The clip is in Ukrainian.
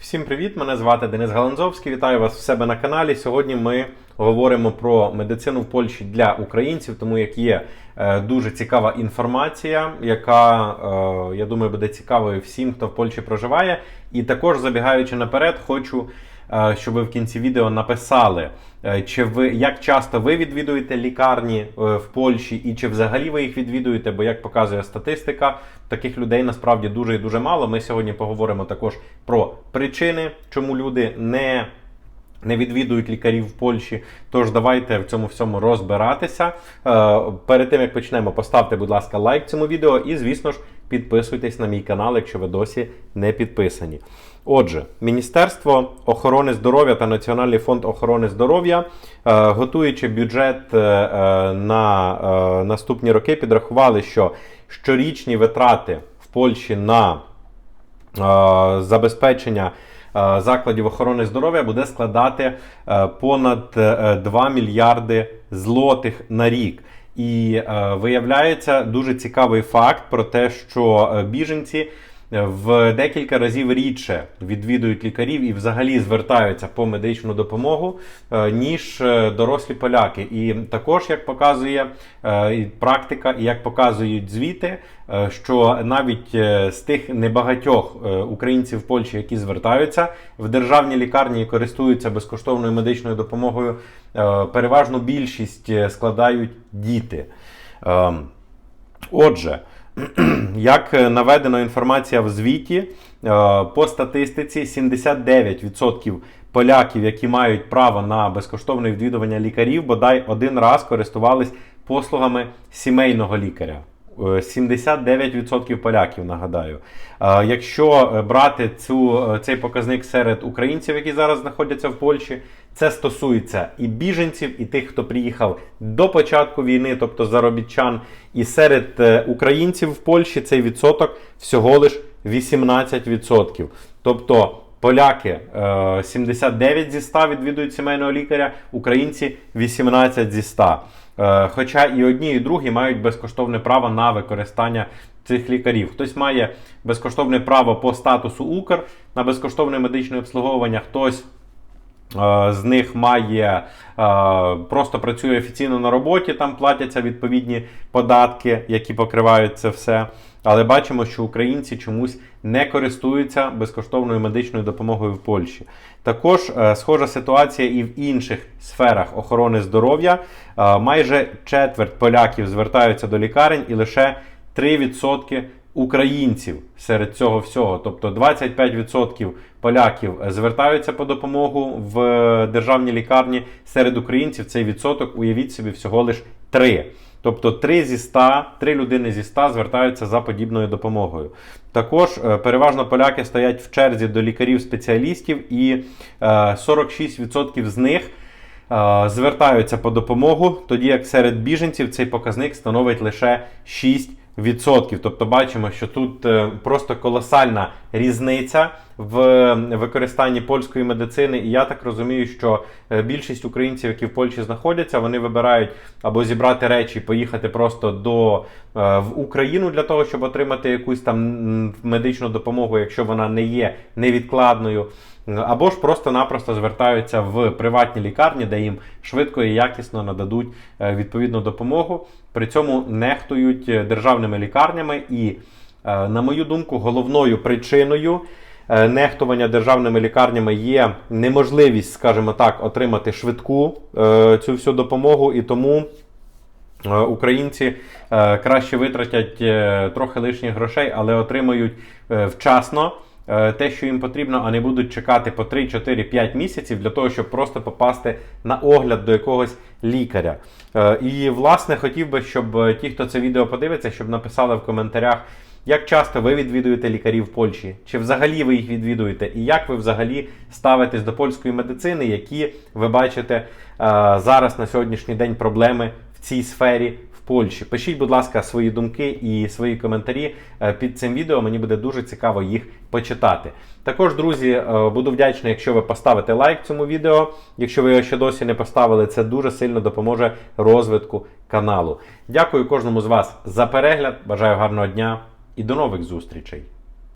Всім привіт! Мене звати Денис Галанзовський. Вітаю вас в себе на каналі. Сьогодні ми говоримо про медицину в Польщі для українців, тому як є е, дуже цікава інформація, яка е, я думаю буде цікавою всім, хто в Польщі проживає. І також забігаючи наперед, хочу. Е, Щоб ви в кінці відео написали, е, чи ви як часто ви відвідуєте лікарні е, в Польщі, і чи взагалі ви їх відвідуєте? Бо як показує статистика, таких людей насправді дуже і дуже мало. Ми сьогодні поговоримо також про причини, чому люди не, не відвідують лікарів в Польщі. Тож давайте в цьому всьому розбиратися. Е, Перед тим як почнемо, поставте, будь ласка, лайк цьому відео і, звісно ж, підписуйтесь на мій канал, якщо ви досі не підписані. Отже, Міністерство охорони здоров'я та Національний фонд охорони здоров'я, е, готуючи бюджет е, на наступні роки, підрахували, що щорічні витрати в Польщі на забезпечення закладів охорони здоров'я буде складати е, понад е, 2 мільярди злотих на рік. І е, виявляється дуже цікавий факт про те, що е, біженці е, в декілька разів рідше відвідують лікарів і взагалі звертаються по медичну допомогу, е, ніж е, дорослі поляки. І також, як показує е, практика, і як показують звіти, що навіть з тих небагатьох українців в Польщі, які звертаються в державні лікарні і користуються безкоштовною медичною допомогою, переважну більшість складають діти. Ем, Отже, як наведено інформація в звіті, е, по статистиці 79% поляків, які мають право на безкоштовне відвідування лікарів, бодай один раз користувались послугами сімейного лікаря. Е, 79% поляків, нагадаю. Якщо е, брати цю, е, цей показник серед українців, які зараз знаходяться в Польщі, це стосується і біженців, і тих, хто приїхав до початку війни, тобто заробітчан. І серед е, українців в Польщі цей відсоток всього лиш 18%. Тобто поляки е, 79 зі 100 відвідують сімейного лікаря, українці 18 зі 100. Е, Хоча і одні, і другі мають безкоштовне право на використання цих лікарів. Хтось має безкоштовне право по статусу Укр на безкоштовне медичне обслуговування, хтось е, з них має е, просто працює офіційно на роботі, там платяться відповідні податки, які покривають це все. Але бачимо, що українці чомусь не користуються безкоштовною медичною допомогою в Польщі. Також е, схожа ситуація і в інших сферах охорони здоров'я. Е, майже четверть поляків звертаються до лікарень, і лише 3% українців серед цього всього. Тобто 25% поляків звертаються по допомогу в е, державні лікарні. Серед українців цей відсоток, уявіть собі, всього лише 3. Тобто 3 зі 100, 3 людини зі 100 звертаються за подібною допомогою. Також е, переважно поляки стоять в черзі до лікарів-спеціалістів, і е, 46% з них е, звертаються по допомогу, тоді як серед біженців цей показник становить лише 6%. Тобто бачимо, що тут е, просто колосальна різниця в використанні польської медицини. І я так розумію, що е, більшість українців, які в Польщі знаходяться, вони вибирають або зібрати речі, поїхати просто до е, в Україну для того, щоб отримати якусь там медичну допомогу, якщо вона не є невідкладною. Або ж просто-напросто звертаються в приватні лікарні, де їм швидко і якісно нададуть е, відповідну допомогу. При цьому нехтують державними лікарнями. І, е, на мою думку, головною причиною е, нехтування державними лікарнями є неможливість, скажімо так, отримати швидку цю всю допомогу. І тому. Українці краще витратять трохи лишніх грошей, але отримають вчасно те, що їм потрібно, а не будуть чекати по 3, 4, 5 місяців для того, щоб просто попасти на огляд до якогось лікаря. Е, І, власне, хотів би, щоб е, ті, хто це відео подивиться, щоб написали в коментарях. Як часто ви відвідуєте лікарів в Польщі? Чи взагалі ви їх відвідуєте? І як ви взагалі ставитесь до польської медицини, які ви бачите е, зараз на сьогоднішній день проблеми в цій сфері Польщі? Пишіть, будь ласка, свої думки і свої коментарі е, під цим відео. Мені буде дуже цікаво їх почитати. Також, друзі, е, буду вдячний, якщо ви поставите лайк цьому відео. Якщо ви його ще досі не поставили, це дуже сильно допоможе розвитку каналу. Дякую кожному з вас за перегляд. Бажаю гарного дня і до нових зустрічей!